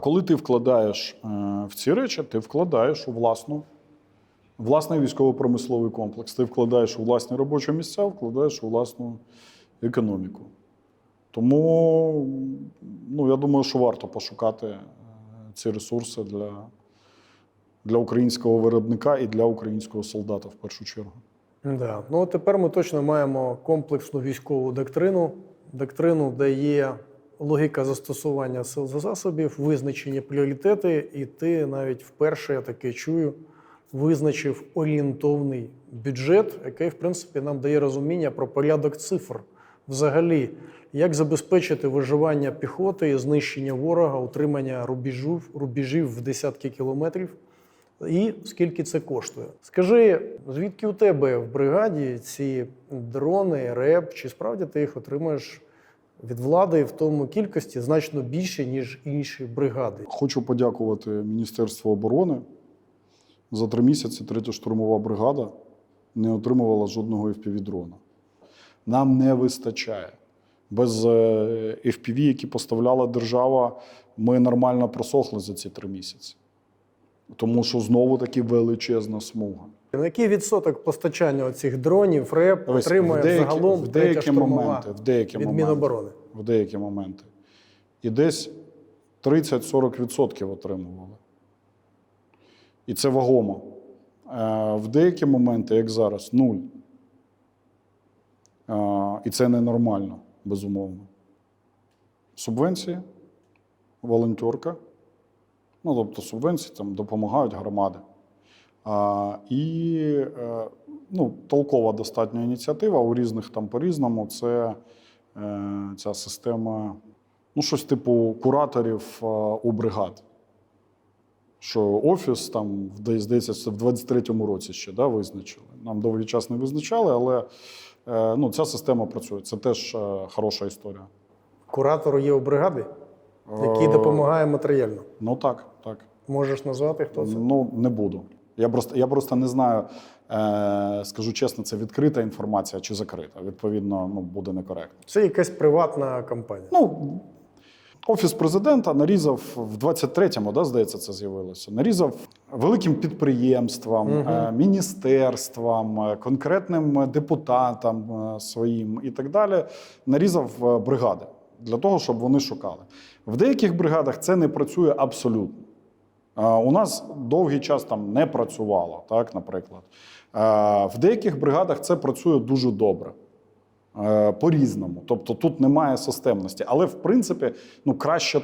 Коли ти вкладаєш е, в ці речі, ти вкладаєш у власну, власний військово-промисловий комплекс, ти вкладаєш у власні робочі місця, вкладаєш у власну економіку. Тому ну, я думаю, що варто пошукати е, ці ресурси для, для українського виробника і для українського солдата в першу чергу. Да. Ну тепер ми точно маємо комплексну військову доктрину, доктрину, де є логіка застосування сил та засобів, визначені пріоритети, і ти навіть вперше я таке чую, визначив орієнтовний бюджет, який, в принципі, нам дає розуміння про порядок цифр. Взагалі, як забезпечити виживання піхоти і знищення ворога, утримання рубежів, рубежів в десятки кілометрів, і скільки це коштує. Скажи, звідки у тебе в бригаді ці дрони, РЕП, чи справді ти їх отримаєш від влади в тому кількості значно більше, ніж інші бригади? Хочу подякувати Міністерству оборони. За три місяці третя штурмова бригада не отримувала жодного FPV-дрона. Нам не вистачає. Без е, FPV, які поставляла держава, ми нормально просохли за ці три місяці. Тому що знову таки величезна смуга. На який відсоток постачання цих дронів РЕП отримує в деякі- загалом в деякі моменти, в деякі від моменти. Міноборони? в деякі моменти. І десь 30-40% отримували. І це вагомо. Е, В деякі моменти, як зараз, нуль. Е, І це ненормально, безумовно. Субвенції, волонтерка. Ну, тобто субвенції там допомагають громади. І е, ну, толкова достатньо ініціатива у різних там по-різному. Це е, ця система, ну, щось типу кураторів е, у бригад. Що офіс там, здається, це в 23-му році ще да, визначили. Нам довгий час не визначали, але ну, ця система працює. Це теж хороша історія. Куратор є у бригади, який допомагає матеріально. Ну так, так. Можеш назвати, хто це? Ну, не буду. Я просто, я просто не знаю, е, скажу чесно, це відкрита інформація чи закрита. Відповідно, ну, буде некоректно. Це якась приватна компанія. Ну, Офіс президента нарізав в 23-му, да, здається, це з'явилося. Нарізав великим підприємствам, е, міністерствам, е, конкретним депутатам е, своїм і так далі. Нарізав бригади для того, щоб вони шукали. В деяких бригадах це не працює абсолютно. У нас довгий час там не працювало, так, наприклад. Е, В деяких бригадах це працює дуже добре. Е, По-різному. Тобто тут немає системності. Але в принципі, ну краще